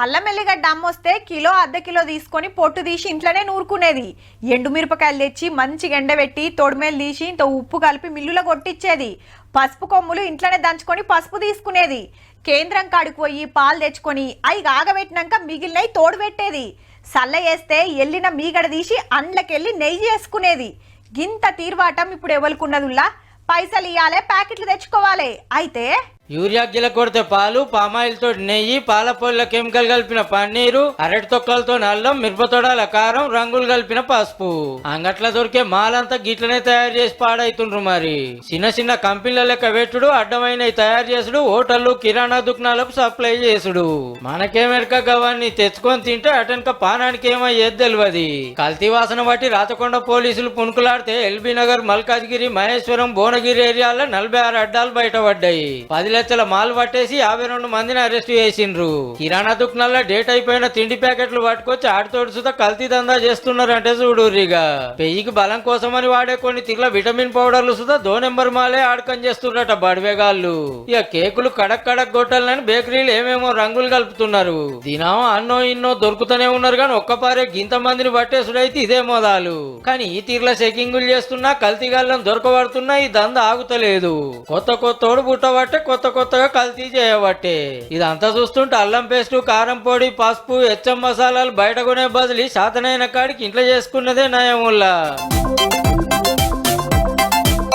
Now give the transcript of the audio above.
అల్లం ఎల్లిగడ్డ అమ్మొస్తే కిలో అర్ధ కిలో తీసుకొని పొట్టు తీసి ఇంట్లోనే నూరుకునేది. ఎండు మిరపకాయలు తెచ్చి మంచిగా ఎండబెట్టి తొడిమేలు తీసి ఇంత ఉప్పు కలిపి మిల్లులో కొట్టించేది పసుపు కొమ్ములు ఇంట్లోనే దంచుకొని పసుపు తీసుకునేది. కేంద్రం కాడికి పోయి పాలు తెచ్చుకొని అవి ఆగబెట్టినాక మిగిలినవి తోడు పెట్టేది. సల్ల వేస్తే ఎల్లిన మీగడ తీసి అండ్లకెళ్ళి నెయ్యి చేసుకునేది. గింత తీర్వాటం ఇప్పుడు ఎవరుకున్నదుల్లా పైసలు ఇవ్వాలి ప్యాకెట్లు తెచ్చుకోవాలి. అయితే యూరియా గిల కొడితే పాలు పామాయిల్ తోటి నెయ్యి పాల పొల్ల కెమికల్ కలిపిన పన్నీరు అరటి తొక్కలతో అల్లం మిరపతోడాల కారం రంగులు కలిపిన పసుపు. అంగట్ల దొరికే మాలంతా గిట్లనే తయారు చేసి పాడైతుండ్రు మరి. చిన్న చిన్న కంపెనీల లెక్క పెట్టుడు అడ్డమైన తయారు చేసుడు హోటళ్ళు కిరాణా దుకాణాలకు సప్లై చేసుడు. మనకేమెరక గవాన్ని తెచ్చుకొని తింటే అటెనక పానానికి ఏమయ్యేది తెలియదు కల్తీ వాసన బట్టి రాచకొండ పోలీసులు పుణుకులాడితే ఎల్బీ నగర్ మల్కాజ్గిరి మహేశ్వరం భువనగిరి ఏరియాలో నలభై ఆరు అడ్డాలు బయటపడ్డాయి. పది లక్షల మాల్ పట్టేసి యాభై రెండు మందిని అరెస్ట్ చేసిండ్రు. కిరాణా దుకాణాల్లో డేట్ అయిపోయిన తిండి ప్యాకెట్లు పట్టుకొచ్చి ఆడితోడు సుతా కల్తీ దందా చేస్తున్నారంటే చూడురిగా పెయ్యికి బలం కోసమని వాడే కొన్ని తిర్ల విటమిన్ పౌడర్లు సుతా దో నెంబర్ మాలే ఆడకం చేస్తున్నట బడివేగాళ్ళు. ఇక కేకులు కడక్ కడక్ గొట్టాలని బేకరీలు ఏమేమో రంగులు కలుపుతున్నారు. దినం అన్నో ఇన్నో దొరుకుతూనే ఉన్నారు కానీ ఒక్కపారే గింత మందిని పట్టేసుడైతే ఇదే మోదాలు. కానీ ఈ తీర్ల చెకింగులు చేస్తున్నా కల్తీగాళ్ళని దొరకబడుతున్నా ఈ దంద ఆగుతలేదు. కొత్త కొత్తోడు పుట్టబట్టే కొత్త కొత్తగా కల్తీ చేయబట్టి. ఇదంతా చూస్తుంటే అల్లం పేస్ట్ కారం పొడి పసుపు హెచ్చం మసాలాలు బయట కొనే బదిలీ శాతనైన కాడికి ఇంట్లో చేసుకున్నదే నయం